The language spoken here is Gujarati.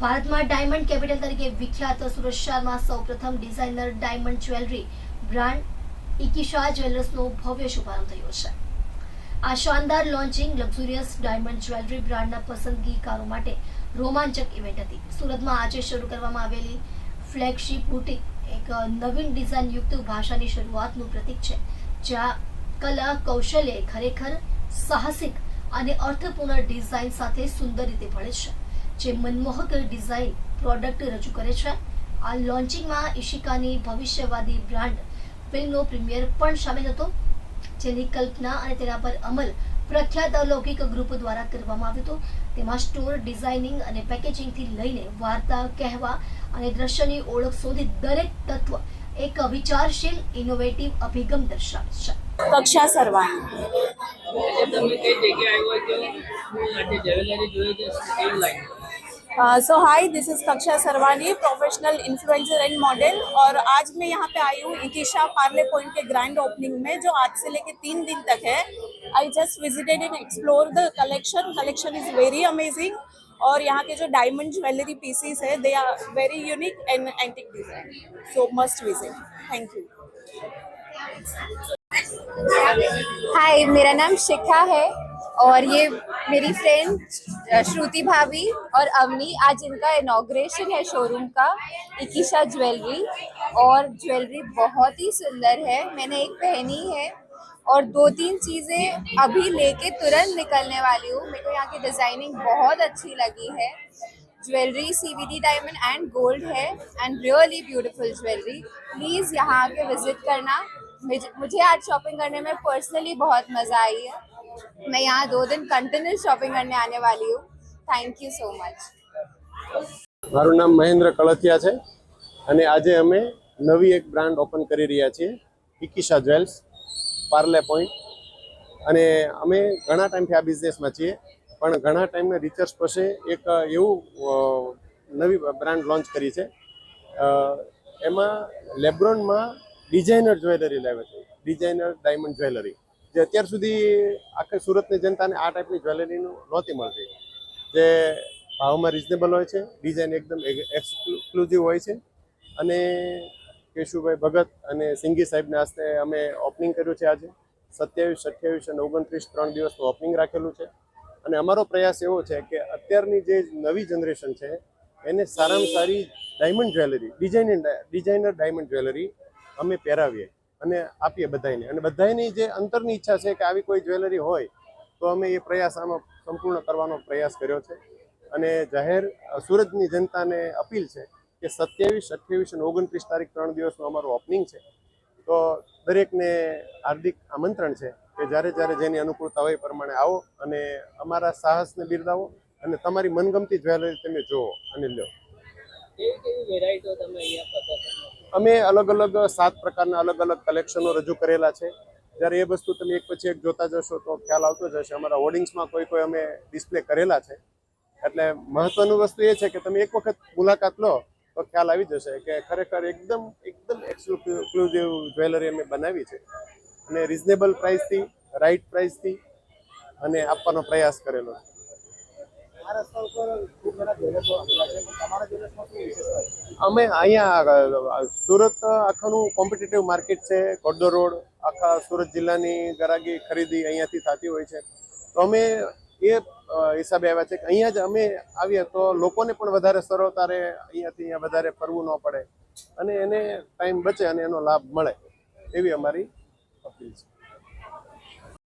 ભારતમાં ડાયમંડ કેપિટલ તરીકે વિખ્યાત સુરત શહેરમાં સૌપ્રથમ designer diamond jewellery brand Ikisha જ્વેલર્સનો ભવ્ય શુભારંભ થયો છે. આ શાનદાર લોન્ચિંગ લક્ઝુરિયસ ડાયમંડ જ્વેલરી બ્રાન્ડના પસંદગીકારો માટે રોમાંચક ઇવેન્ટ હતી. સુરતમાં આજે શરૂ કરવામાં આવેલી ફ્લેગશિપ બુટીક એક નવીન ડિઝાઇન યુક્ત ભાષાની શરૂઆતનું પ્રતીક છે, જ્યાં કલા કૌશલ્ય ખરેખર સાહસિક અને અર્થપૂર્ણ ડિઝાઇન સાથે સુંદર રીતે ભળે છે. જે મનમોહક ડિઝાઇન પ્રોડક્ટ રજૂ કરે છે. આ લોન્ચિંગમાં ઈશિકાની ભવિષ્યવાદી બ્રાન્ડ ફિલ્મનો પ્રીમિયર પણ સામેલ હતો જેની કલ્પના અને તેના પર અમલ પ્રખ્યાત અલૌકિક ગ્રુપ દ્વારા કરવામાં આવ્યો હતો. તેમાં સ્ટોર ડિઝાઇનિંગ અને પેકેજિંગથી લઈને વાર્તા કહેવા અને દ્રશ્યની ઓળખ સુધી દરેક તત્વ એક વિચારશીલ ઇનોવેટિવ અભિગમ દર્શાવે છે. કક્ષા સરવાણી તમે કઈ જગ્યાએ આવ્યો છો? આજે જ્વેલરી જોઈએ છે કેવી सो hi this is Kaksha Sarvani professional influencer and model और आज मैं यहाँ पे आई हूँ इकिशा पार्ले पॉइंट के ग्रैंड ओपनिंग में, जो आज से लेके तीन दिन तक है। I just visited and explore the collection collection is very amazing और यहाँ के जो डायमंड ज्वेलरी पीसीस है they are very unique and antique design so must visit thank you hi मेरा नाम शिखा है। और ये मेरी फ्रेंड श्रुति भाभी और अवनी, आज इनका इनॉग्रेशन है शोरूम का, इकिशा ज्वेलरी। और ज्वेलरी बहुत ही सुंदर है, मैंने एक पहनी है। और दो तीन चीज़ें अभी लेके तुरंत निकलने वाली हूँ। मेरे को यहाँ की डिज़ाइनिंग बहुत अच्छी लगी है। Jewellery CVD diamond and gold है and really beautiful jewellery. Please यहाँ आके विज़िट करना। मुझे आज शॉपिंग करने में पर्सनली बहुत मज़ा आई है। मैं यहाँ दो दिन कंटिन्यूस शॉपिंग करने आने वाली हूँ थैंक यू सो मच મારું નામ મહેન્દ્ર કળથિયા છે અને આજે અમે નવી એક બ્રાન્ડ ઓપન કરી રહ્યા છીએ ઇકિશા જ્વેલ્સ પાર્લે પોઈન્ટ અને અમે ઘણા ટાઈમથી આ બિઝનેસમાં છીએ પણ ઘણા ટાઈમના રિસર્ચ પછી એક એવું અ, નવી બ્રાન્ડ લોન્ચ કરી છે અ, એમાં લેબ્રોનમાં ડિઝાઇનર જ્વેલરી લાવે છે ડિઝાઇનર ડાયમંડ જ્વેલરી જે અત્યાર સુધી આખા સુરતની જનતાને આ ટાઈપની જ્વેલરીનું નહોતી મળતી. જે ભાવમાં રિઝનેબલ હોય છે ડિઝાઇન એકદમ એક્સક્લુઝિવ હોય છે. અને કેશુભાઈ ભગત અને સિંઘી સાહેબના હસ્તે અમે ઓપનિંગ કર્યું છે આજે. સત્યાવીસ, અઠ્યાવીસ અને ઓગણત્રીસ ત્રણ દિવસનું ઓપનિંગ રાખેલું છે. અને અમારો પ્રયાસ એવો છે કે અત્યારની જે નવી જનરેશન છે, એને સારામાં સારી diamond jewellery designer designer diamond jewellery અમે પહેરાવીએ. અને આપીએ બધાને અને બધાની જે અંતરની ઈચ્છા છે કે આવી કોઈ જ્વેલરી હોય, તો અમે એ પ્રયાસ આમાં સંપૂર્ણ કરવાનો પ્રયાસ કર્યો છે. અને જાહેર સુરતની જનતાને અપીલ છે કે સત્યાવીસ, અઠ્યાવીસ અને ઓગણત્રીસ તારીખ ત્રણ દિવસનું અમારું ઓપનિંગ છે. તો દરેકને હાર્દિક આમંત્રણ છે કે જ્યારે જ્યારે જેની અનુકૂળતા હોય એ પ્રમાણે આવો અને અમારા સાહસને બિરદાવો અને તમારી મનગમતી જ્વેલરી તમે જુઓ અને લો કેવી કેવી વેરાયટીઓ તમે અહીંયા અમે અલગ અલગ સાત પ્રકારના અલગ અલગ કલેક્શનો રજૂ કરેલા છે. જ્યારે એ વસ્તુ તમે એક પછી એક જોતા જશો તો ખ્યાલ આવતો જશે અમારા હોર્ડિંગ્સમાં કોઈ કોઈ અમે ડિસ્પ્લે કરેલા છે. એટલે મહત્વનું વસ્તુ એ છે કે તમે એક વખત મુલાકાત લો તો ખ્યાલ આવી જશે કે ખરેખર એકદમ એકદમ એક્સક્લુઝિવ જ્વેલરી અમે બનાવી છે. અને રિઝનેબલ પ્રાઇસથી રાઇટ પ્રાઇસથી અને આપવાનો પ્રયાસ કરેલો છે? અમે અહીંયા સુરત આખાનું કોમ્પિટિટિવ માર્કેટ છે કોડો રોડ, આખા સુરત જિલ્લાની ગરાગી ખરીદી અહીંયાથી થતી હોય છે. તો અમે એ હિસાબે આવ્યા છે કે અહીંયા જ અમે આવીએ તો લોકોને પણ વધારે સરળતા અહીંયાથી અહીંયા વધારે ફરવું ન પડે. અને એને ટાઈમ બચે અને એનો લાભ મળે, એવી અમારી અપીલ છે.